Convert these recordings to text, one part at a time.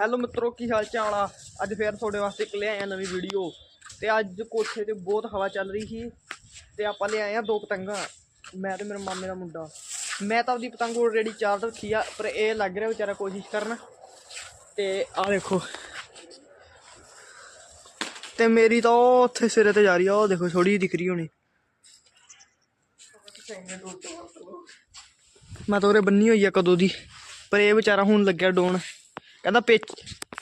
Hello ਮਿੱਤਰੋ, ਕੀ ਹਾਲ ਚਾਲ ਆ? ਅੱਜ ਫੇਰ ਤੁਹਾਡੇ ਵਾਸਤੇ ਇੱਕ ਲਿਆਇਆ ਨਵੀਂ ਵੀਡੀਓ ਤੇ ਅੱਜ ਕੋਠੇ ਤੇ ਬਹੁਤ ਹਵਾ ਚੱਲ ਰਹੀ ਸੀ ਤੇ ਆਪਾਂ ਲਿਆਏ ਆ ਦੋ ਪਤੰਗਾਂ, ਮੈਂ ਤੇ ਮੇਰੇ ਮਾਮੇ ਦਾ ਮੁੰਡਾ। ਮੈਂ ਤਾਂ ਆਪਦੀ ਪਤੰਗ ਆਲਰੇਡੀ ਚਾਰ ਰੱਖੀ ਆ, ਪਰ ਇਹ ਲੱਗ ਰਿਹਾ ਵਿਚਾਰਾ ਕੋਸ਼ਿਸ਼ ਕਰਨ। ਤੇ ਆ ਦੇਖੋ। ਤੇ ਮੇਰੀ ਤਾਂ ਉਹ ਉੱਥੇ ਸਿਰੇ ਤੇ ਜਾ ਰਹੀ ਆ, ਉਹ ਦੇਖੋ ਥੋੜੀ ਜਿਹੀ ਦਿਖ ਰਹੀ ਹੋਣੀ। ਮੈਂ ਤਾਂ ਉਰੇ ਬੰਨੀ ਹੋਈ ਆ ਕਦੋਂ ਦੀ, ਪਰ ਇਹ ਵਿਚਾਰਾ ਹੁਣ ਲੱਗਿਆ ਡੋਣ। ਕਹਿੰਦਾ ਪੇਚ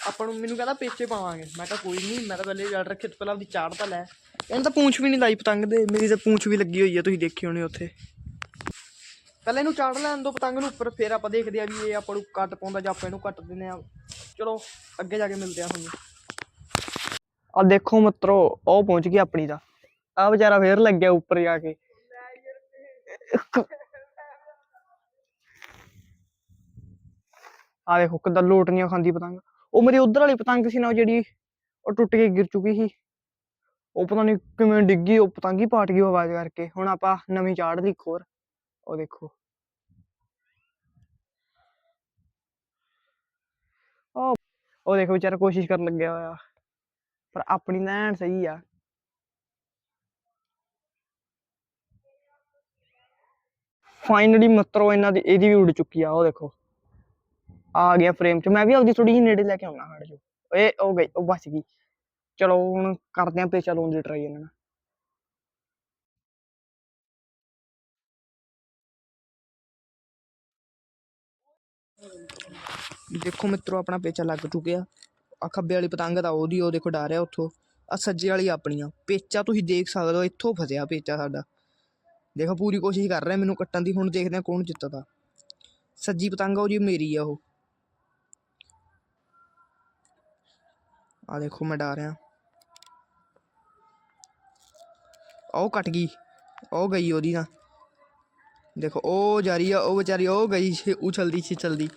ਆਪਾਂ ਨੂੰ ਮੈਨੂੰ ਕਹਿੰਦਾ ਪੇਚੇ ਪਾਵਾਂਗੇ। ਮੈਂ ਕਿਹਾ ਕੋਈ ਨਹੀਂ ਮੈਂ ਤਾਂ ਪਹਿਲੇ ਜੜ ਰੱਖੇ ਤੋਂ ਪਹਿਲਾਂ ਆਪਦੀ ਚਾੜ ਤਾਂ ਲੈ। ਇਹਨੇ ਤਾਂ ਪੂੰਛ ਵੀ ਨਹੀਂ ਲਾਈ ਪਤੰਗ ਦੇ ਮੇਰੀ ਤਾਂ ਪੂੰਛ ਵੀ ਲੱਗੀ ਹੋਈ ਆ ਤੁਸੀਂ ਦੇਖੀ ਹੋਣੀ ਉੱਥੇ। ਪਹਿਲਾਂ ਇਹਨੂੰ ਚਾੜ ਲੈਣ ਦੋ ਪਤੰਗ ਨੂੰ ਉੱਪਰ ਫਿਰ ਆਪਾਂ ਦੇਖਦੇ ਆ ਵੀ ਇਹ ਆਪਾਂ ਨੂੰ ਕੱਟ ਪਾਉਂਦਾ ਜਾਂ ਆਪਾਂ ਇਹਨੂੰ ਕੱਟ ਦਿੰਦੇ ਆ। ਚਲੋ ਅੱਗੇ ਜਾ ਕੇ ਮਿਲਦੇ ਆ ਤੁਹਾਨੂੰ। ਆ ਦੇਖੋ ਮਿੱਤਰੋ ਉਹ ਪਹੁੰਚ ਗਈ ਆਪਣੀ ਦਾ ਆ ਵਿਚਾਰਾ ਫੇਰ ਲੱਗਿਆ ਉੱਪਰ ਜਾ ਕੇ। ਆ ਦੇਖੋ ਕਿੱਦਾਂ ਲੋਟਣੀਆਂ ਖਾਂਦੀ ਪਤੰਗ। ਉਹ ਮੇਰੀ ਉਧਰ ਵਾਲੀ ਪਤੰਗ ਸੀ ਨਾ, ਉਹ ਜਿਹੜੀ ਉਹ ਟੁੱਟ ਕੇ ਗਿਰ ਚੁੱਕੀ ਸੀ। ਉਹ ਪਤਾ ਨਹੀਂ ਕਿਵੇਂ ਡਿੱਗੀ, ਉਹ ਪਤੰਗ ਹੀ ਪਾਟ ਗਈ ਆਵਾਜ਼ ਕਰਕੇ। ਹੁਣ ਆਪਾਂ ਨਵੀਂ ਚਾੜ ਲਈ ਇੱਕ ਉਹ ਦੇਖੋ। ਉਹ ਉਹ ਦੇਖੋ ਵਿਚਾਰਾ ਕੋਸ਼ਿਸ਼ ਕਰਨ ਲੱਗਿਆ ਹੋਇਆ। ਪਰ ਆਪਣੀ ਲੈਣ ਸਹੀ ਆ। ਫਾਈਨਲੀ ਮਤਰੋ ਇਹਨਾਂ ਦੀ, ਇਹਦੀ ਵੀ ਉੱਡ ਚੁੱਕੀ ਆ, ਉਹ ਦੇਖੋ। ਆ ਗਿਆ ਫਰੇਮ 'ਚ, ਮੈਂ ਵੀ ਆਪਦੀ ਥੋੜੀ ਜਿਹੀ ਨੇੜੇ ਲੈ ਕੇ ਆਉਣਾ ਹੜ ਜੋ ਏ ਉਹ ਗਈ, ਉਹ ਬਚ ਗਈ। ਚਲੋ, ਹੁਣ ਕਰਦੇ ਆਂ ਪੇਚਾ ਲਾਉਣ ਦੀ ਟਰਾਈ ਇਹਨਾਂ ਨਾਲ। ਦੇਖੋ ਮਿੱਤਰੋ, ਆਪਣਾ ਪੇਚਾ ਲੱਗ ਚੁੱਕਿਆ। ਆ ਖੱਬੇ ਵਾਲੀ ਪਤੰਗ ਤਾਂ ਉਹਦੀ, ਉਹ ਦੇਖੋ ਡਾਰਿਆ ਉੱਥੋਂ। ਆ ਸੱਜੇ ਵਾਲੀ ਆਪਣੀਆਂ। ਪੇਚਾ ਤੁਸੀਂ ਦੇਖ ਸਕਦੇ ਹੋ, ਇੱਥੋਂ ਫਸਿਆ ਪੇਚਾ ਸਾਡਾ। ਦੇਖੋ, ਪੂਰੀ ਕੋਸ਼ਿਸ਼ ਕਰ ਰਿਹਾ ਮੈਨੂੰ ਕੱਟਣ ਦੀ, ਹੁਣ ਦੇਖਦੇ ਹਾਂ ਕੌਣ ਜਿੱਤਦਾ। ਸੱਜੀ ਪਤੰਗ ਉਹ ਜੀ ਮੇਰੀ ਆ ਉਹ। ਆ ਦੇਖੋ ਮੈਂ ਡਾਰਿਆ ਉਹ ਕੱਟ ਗਈ ਉਹ ਗਈ ਉਹਦੀ ਨਾ ਦੇਖੋ ਉਹ ਜਾ ਰਹੀ ਆ ਉਹ ਵਿਚਾਰੀ ਉਹ ਗਈ ਛੇ- ਉਛਲਦੀ ਛਿਛਲਦੀ